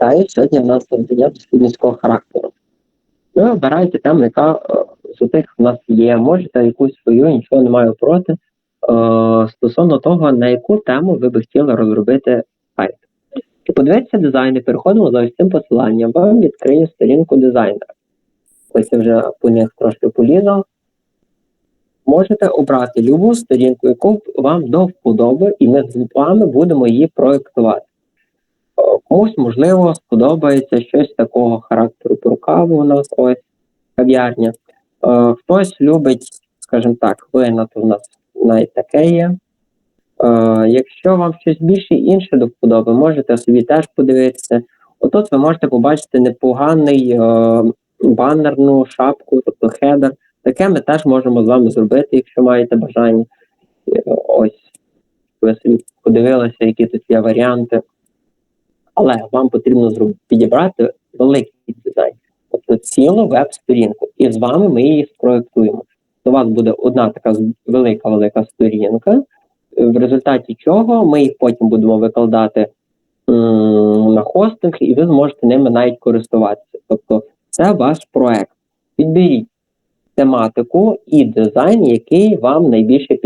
Вітаю, сьогодні в нас завдання дослідницького характеру. Ви обираєте тему, яка е, з тих в нас є. Можете якусь свою, нічого не маю проти. Е, стосовно того, на яку тему ви би хотіли розробити сайт. І подивіться дизайни, переходимо за ось цим посиланням, вам відкриє сторінку дизайнера. Ось я вже по них трошки полізав. Можете обрати любу сторінку, яку вам до вподоби, і ми з вами будемо її проєктувати. Комусь, можливо, сподобається щось такого характеру про каву у нас ось кав'ярня. Е, Хтось любить, скажімо так, вина, то в нас навіть таке є. Е, Якщо вам щось більше інше до вподоби, можете собі теж подивитися. Отут ви можете побачити непоганий е, банерну шапку, тобто хедер. Таке ми теж можемо з вами зробити, якщо маєте бажання. Ось ви собі подивилися, які тут є варіанти. Але вам потрібно підібрати великий дизайн, тобто цілу веб-сторінку. І з вами ми її спроектуємо. У вас буде одна така велика-велика сторінка, в результаті чого ми їх потім будемо викладати на хостинг, і ви зможете ними навіть користуватися. Тобто, це ваш проект. Підберіть тематику і дизайн, який вам найбільше